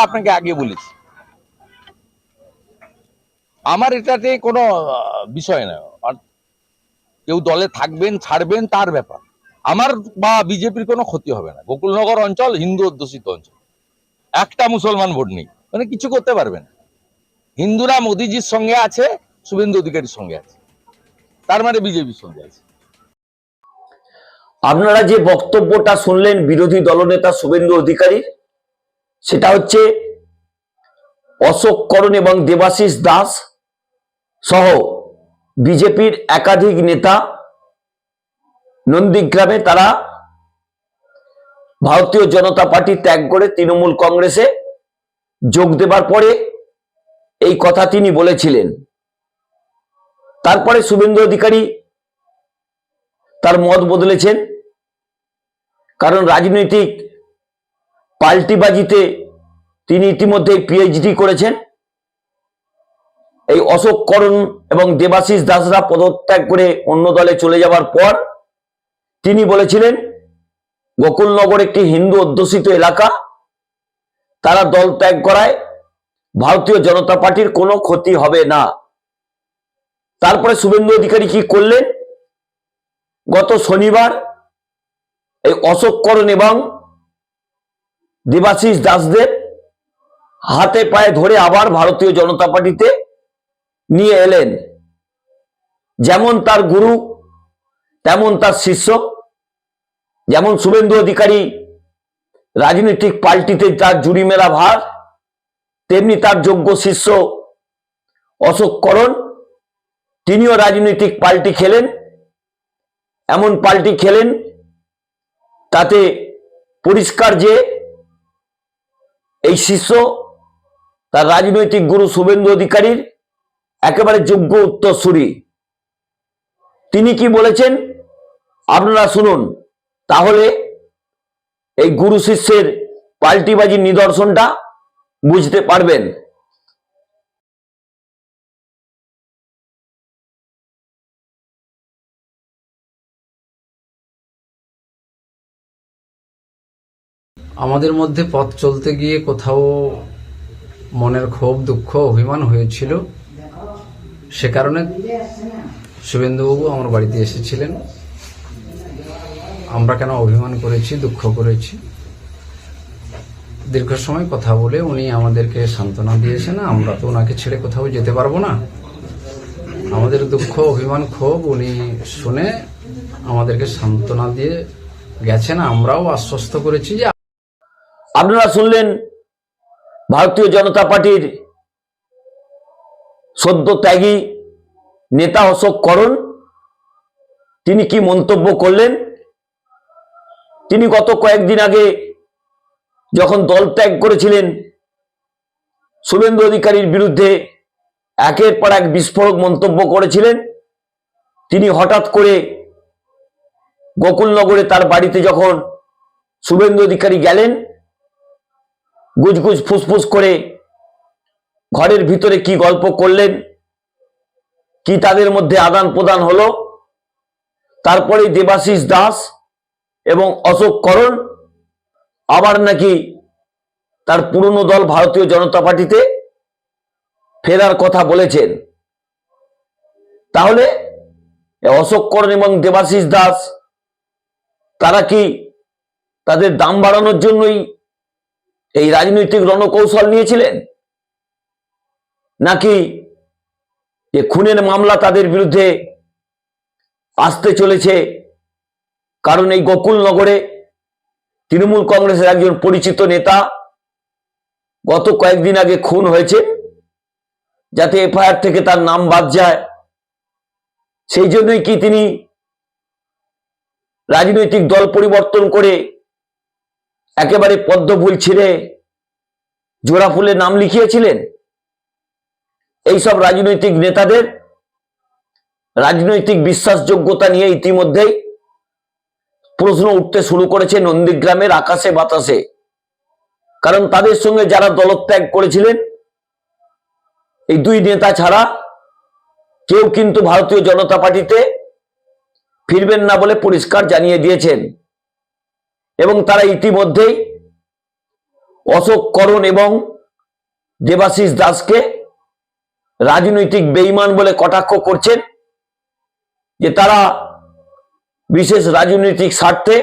আপনাকে আগে বলেছি। আমার এটাতে কোনো বিষয় না। কেউ দলে থাকবেন, ছাড়বেন, তার ব্যাপার। আমার বা বিজেপির কোনো ক্ষতি হবে না। গোকুলনগর অঞ্চল, হিন্দু অধ্যুষিত অঞ্চল। একটা মুসলমান ভোট নেই। মানে কিছু করতে পারবে না হিন্দুরা মোদিজির সঙ্গে আছে, শুভেন্দু অধিকারীর সঙ্গে আছে। তার মানে বিজেপির সঙ্গে আছে। আপনারা যে বক্তব্যটা শুনলেন, বিরোধী দলনেতা শুভেন্দু অধিকারী সেটা হচ্ছে অশোক করণ এবং দেবাশিস দাস সহ বিজেপির একাধিক নেতা নন্দীগ্রামে তারা ভারতীয় জনতা পার্টি ত্যাগ করে তৃণমূল কংগ্রেসে যোগ দেবার পরে এই কথা তিনি বলেছিলেন। তারপরে শুভেন্দু অধিকারী তার মত বদলেছেন, কারণ রাজনৈতিক পাল্টিবাজিতে তিনি ইতিমধ্যে পিএইচডি করেছেন। এই অশোক করণ এবং দেবাশিস দাসরা পদত্যাগ করে অন্য দলে চলে যাওয়ার পর তিনি বলেছিলেন, গোকুলনগর একটি হিন্দু অধ্যুষিত এলাকা। তারা দল ত্যাগ করায় ভারতীয় জনতা পার্টির কোনো ক্ষতি হবে না। তারপরে শুভেন্দু অধিকারী কি করলেন? গত শনিবার এই অশোক করণ এবং দেবাশিস দাসদের হাতে পায়ে ধরে আবার ভারতীয় জনতা পার্টিতে নিয়ে এলেন। যেমন তার গুরু, তেমন তার শিষ্য, যেমন শুভেন্দু অধিকারী রাজনৈতিক পাল্টিতে তার জুড়ি মেলা ভার, তেমনি তার যোগ্য শিষ্য অশোক করণ, তিনিও রাজনৈতিক পাল্টি খেলেন। এমন পাল্টি খেলেন তাতে পরিষ্কার যে এই শিষ্য তার রাজনৈতিক গুরু শুভেন্দু অধিকারীর একেবারে যোগ্য উত্তরসূরি। তিনি কি বলেছেন? আপনারা শুনুন, তাহলে এই গুরু শিষ্যের পাল্টিবাজির নিদর্শনটা বুঝতে পারবেন। আমাদের মধ্যে পথ চলতে গিয়ে কোথাও মনের ক্ষোভ, দুঃখ, অভিমান হয়েছিল, সে কারণে শুভেন্দুবাবু আমার বাড়িতে এসেছিলেন। আমরা কেন অভিমান করেছি, দুঃখ করেছি? দীর্ঘ সময় কথা বলে উনি আমাদেরকে সান্ত্বনা দিয়েছেন, আমরা তো ওনাকে ছেড়ে কোথাও যেতে পারব না। আমাদের দুঃখ, অভিমান, ক্ষোভ উনি শুনে আমাদেরকে সান্ত্বনা দিয়ে গেছেন। আমরাও আশ্বস্ত করেছি যে আপনারা শুনলেন ভারতীয় জনতা পার্টির সদ্য ত্যাগী নেতা অশোক করণ? তিনি কি মন্তব্য করলেন? তিনি গত কয়েকদিন আগে যখন দল ত্যাগ করেছিলেন, শুভেন্দু অধিকারীর বিরুদ্ধে একের পর এক বিস্ফোরক মন্তব্য করেছিলেন। তিনি হঠাৎ করে গোকুলনগরে তার বাড়িতে যখন শুভেন্দু অধিকারী গেলেন গুজগুজ ফুসফুস করে ঘরের ভিতরে কি গল্প করলেন? কি তাদের মধ্যে আদান প্রদান হলো? তারপরে দেবাশিস দাস এবং অশোক করণ আবার নাকি তার পুরনো দল ভারতীয় জনতা পার্টিতে ফেরার কথা বলেছেন। তাহলে অশোক করণ এবং দেবাশিস দাস তারা কি তাদের দাম বাড়ানোর জন্যই এই রাজনৈতিক রণকৌশল নিয়েছিলেন? নাকি যে খুনের মামলা তাদের বিরুদ্ধে আসতে চলেছে? কারণ এই গোকুলনগরে তৃণমূল কংগ্রেসের একজন পরিচিত নেতা গত কয়েকদিন আগে খুন হয়েছে, যাতে এফআইআর থেকে তার নাম বাদ যায়। সেই জন্যই কি তিনি রাজনৈতিক দল পরিবর্তন করে একেবারে পদ্ম পদ্মফুল ছিঁড়ে জোড়া ফুলে নাম লিখিয়েছিলেন? এইসব রাজনৈতিক নেতাদের রাজনৈতিক বিশ্বাসযোগ্যতা নিয়ে ইতিমধ্যেই প্রশ্ন উঠতে শুরু করেছে নন্দীগ্রামের আকাশে বাতাসে। কারণ তাদের সঙ্গে যারা দলত্যাগ করেছিলেন, এই দুই নেতা ছাড়া কেউ কিন্তু ভারতীয় জনতা পার্টিতে ফিরবেন না বলে পরিষ্কার জানিয়ে দিয়েছেন। এবং তারা ইতিমধ্যেই অশোক করণ এবং দেবাশিস দাসকে রাজনৈতিক বেইমান বলে কটাক্ষ করছেন যে তারা বিশেষ রাজনৈতিক স্বার্থে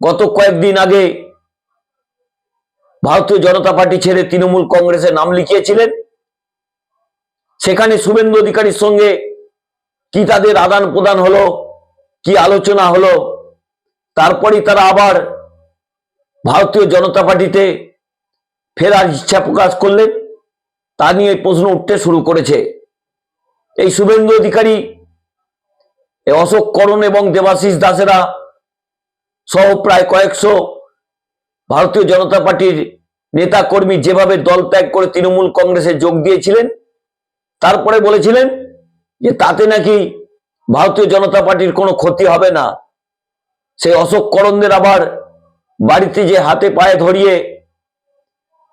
গত কয়েকদিন আগে ভারতীয় জনতা পার্টি ছেড়ে তৃণমূল কংগ্রেসে নাম লিখিয়েছিলেন। সেখানে শুভেন্দু অধিকারীর সঙ্গে কি তাদের আদান প্রদান হলো, কি আলোচনা হলো তারপরেই তারা আবার ভারতীয় জনতা পার্টিতে ফেরার ইচ্ছা প্রকাশ করলেন। তা নিয়ে প্রশ্ন উঠতে শুরু করেছে। এই শুভেন্দু অধিকারী অশোক করণ এবং দেবাশিস দাসেরা সহ প্রায় কয়েকশো ভারতীয় জনতা পার্টির নেতা কর্মী যেভাবে দল ত্যাগ করে তৃণমূল কংগ্রেসে যোগ দিয়েছিলেন, তারপরে বলেছিলেন যে তাতে নাকি ভারতীয় জনতা পার্টির কোনো ক্ষতি হবে না। সেই অশোক করণদের আবার বাড়িতে যে হাতে পায়ে ধরিয়ে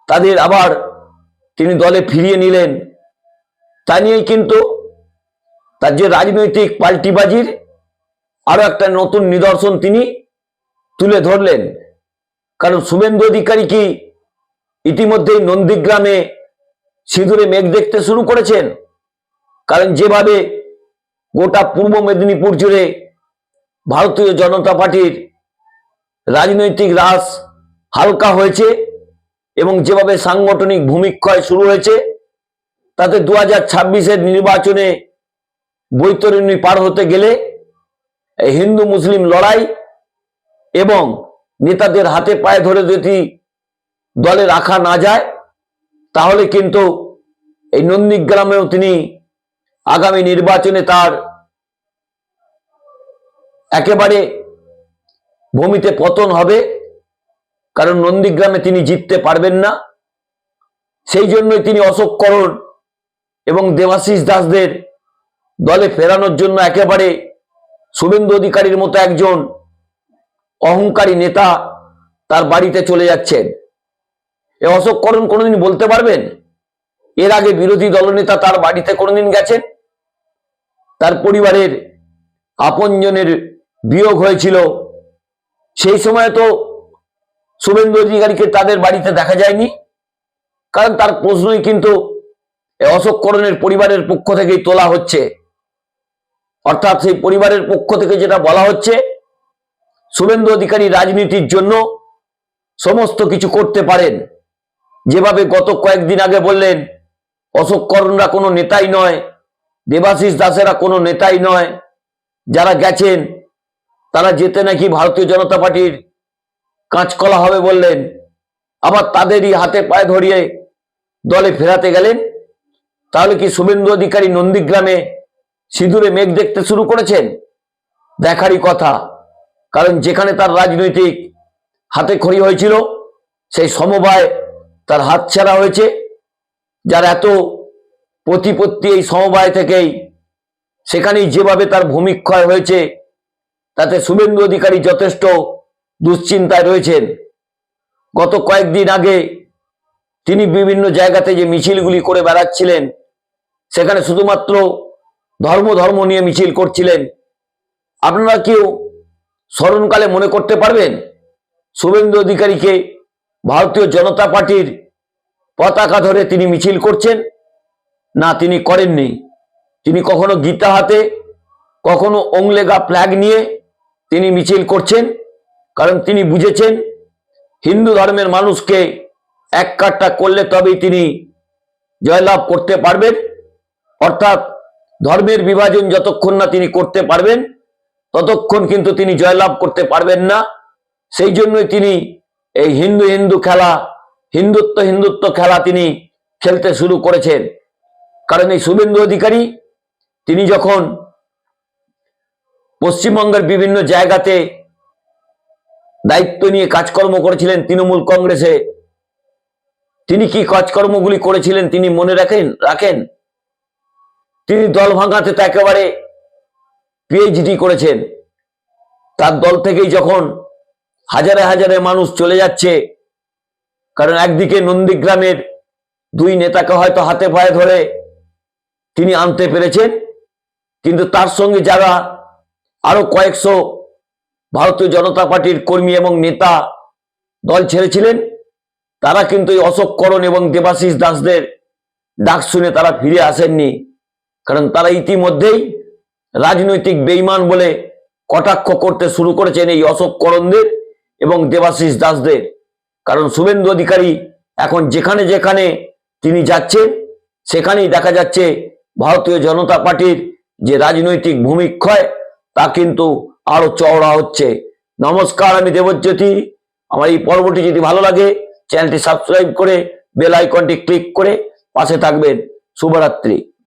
তাদের আবার তিনি দলে ফিরিয়ে নিলেন, তা নিয়েই কিন্তু তার যে রাজনৈতিক পাল্টিবাজির আরও একটা নতুন নিদর্শন তিনি তুলে ধরলেন। কারণ শুভেন্দু অধিকারী কি ইতিমধ্যেই নন্দীগ্রামে সিঁদুরে মেঘ দেখতে শুরু করেছেন? কারণ যেভাবে গোটা পূর্ব মেদিনীপুর জুড়ে ভারতীয় জনতা পার্টির রাজনৈতিক রাস হালকা হয়েছে এবং যেভাবে সাংগঠনিক ভূমিক্ষয় শুরু হয়েছে, তাতে দু হাজার ছাব্বিশের নির্বাচনে বৈতরণী পার হতে গেলে হিন্দু মুসলিম লড়াই এবং নেতাদের হাতে পায়ে ধরে যদি দলে রাখা না যায়, তাহলে কিন্তু এই নন্দীগ্রামেও তিনি আগামী নির্বাচনে তার একেবারে ভূমিতে পতন হবে, কারণ নন্দীগ্রামে তিনি জিততে পারবেন না। সেই জন্যই তিনি অশোক করণ এবং দেবাশিস দাসদের দলে ফেরানোর জন্য একেবারে শুভেন্দু অধিকারীর মতো একজন অহংকারী নেতা তার বাড়িতে চলে যাচ্ছেন। এ অশোক করণ কোনোদিন বলতে পারবেন? এর আগে বিরোধী দলনেতা তার বাড়িতে কোনোদিন গেছেন? তার পরিবারের আপনজনের বিয়োগ হয়েছিল। সেই সময় তো শুভেন্দু অধিকারীকে তাদের বাড়িতে দেখা যায়নি। কারণ তার প্রশ্নই কিন্তু অশোক করণের পরিবারের পক্ষ থেকেই তোলা হচ্ছে। অর্থাৎ সেই পরিবারের পক্ষ থেকে যেটা বলা হচ্ছে, শুভেন্দু অধিকারী রাজনীতির জন্য সমস্ত কিছু করতে পারেন। যেভাবে গত কয়েকদিন আগে বললেন, অশোক করণরা কোনো নেতাই নয়, দেবাশিস দাসেরা কোনো নেতাই নয়, যারা গেছেন তারা যেতে নাকি ভারতীয় জনতা পার্টির কাঁচকলা হবে বললেন। আবার তাদেরই হাতে পায়ে ধরিয়ে দলে ফেরাতে গেলেন। তাহলে কি শুভেন্দু অধিকারী নন্দীগ্রামে সিঁদুরে মেঘ দেখতে শুরু করেছেন? দেখারই কথা। কারণ যেখানে তার রাজনৈতিক হাতে খড়ি হয়েছিল, সেই সমবায় তার হাতছাড়া হয়েছে। যার এত প্রতিপত্তি এই সমবায় থেকেই, সেখানেই যেভাবে তার ভূমিক্ষয় হয়েছে তাতে শুভেন্দু অধিকারী যথেষ্ট দুশ্চিন্তায় রয়েছেন। গত কয়েকদিন আগে তিনি বিভিন্ন জায়গাতে যে মিছিলগুলি করে বেড়াচ্ছিলেন, সেখানে শুধুমাত্র ধর্ম ধর্ম নিয়ে মিছিল করছিলেন। আপনারা কেউ স্মরণকালে মনে করতে পারবেন, শুভেন্দু অধিকারীকে ভারতীয় জনতা পার্টির পতাকা ধরে তিনি মিছিল করছেন। না, তিনি করেননি। তিনি কখনো গীতা হাতে, কখনো ওংলেগা ফ্ল্যাগ নিয়ে তিনি মিছিল করছেন, কারণ তিনি বুঝেছেন হিন্দু ধর্মের মানুষকে এক কাট্টা করলে তবেই তিনি জয়লাভ করতে পারবেন। অর্থাৎ ধর্মের বিভাজন যতক্ষণ না তিনি করতে পারবেন, ততক্ষণ কিন্তু তিনি জয়লাভ করতে পারবেন না। সেই জন্যই তিনি এই হিন্দু হিন্দু খেলা, হিন্দুত্ব হিন্দুত্ব খেলা তিনি খেলতে শুরু করেছেন। কারণ এই শুভেন্দু অধিকারী, তিনি যখন পশ্চিমবঙ্গের বিভিন্ন জায়গাতে দায়িত্ব নিয়ে কাজকর্ম করেছিলেন তৃণমূল কংগ্রেসে। তিনি কি কাজকর্মগুলি করেছিলেন তিনি মনে রাখেন রাখেন? তিনি দল ভাঙাতে তো একেবারে পিএইচডি করেছেন। তার দল থেকেই যখন হাজারে হাজারে মানুষ চলে যাচ্ছে, কারণ একদিকে নন্দীগ্রামের দুই নেতাকে হয়তো হাতে পায়ে ধরে তিনি আনতে পেরেছেন, কিন্তু তার সঙ্গে যারা আরও কয়েকশো ভারতীয় জনতা পার্টির কর্মী এবং নেতা দল ছেড়েছিলেন। তারা কিন্তু এই অশোক করণ এবং দেবাশিস দাসদের ডাক শুনে তারা ফিরে আসেননি। কারণ তারা ইতিমধ্যেই রাজনৈতিক বেইমান বলে কটাক্ষ করতে শুরু করেছেন এই অশোক করণদের এবং দেবাশিস দাসদের। কারণ শুভেন্দু অধিকারী এখন যেখানে যেখানে তিনি যাচ্ছেন, সেখানেই দেখা যাচ্ছে ভারতীয় জনতা পার্টির যে রাজনৈতিক ভূমিক্ষয় তা কিন্তু আরও চওড়া হচ্ছে। নমস্কার, আমি দেবজ্যোতি। আমার এই পর্বটি যদি ভালো লাগে, চ্যানেলটি সাবস্ক্রাইব করে বেল আইকনটি ক্লিক করে পাশে থাকবেন। শুভরাত্রি।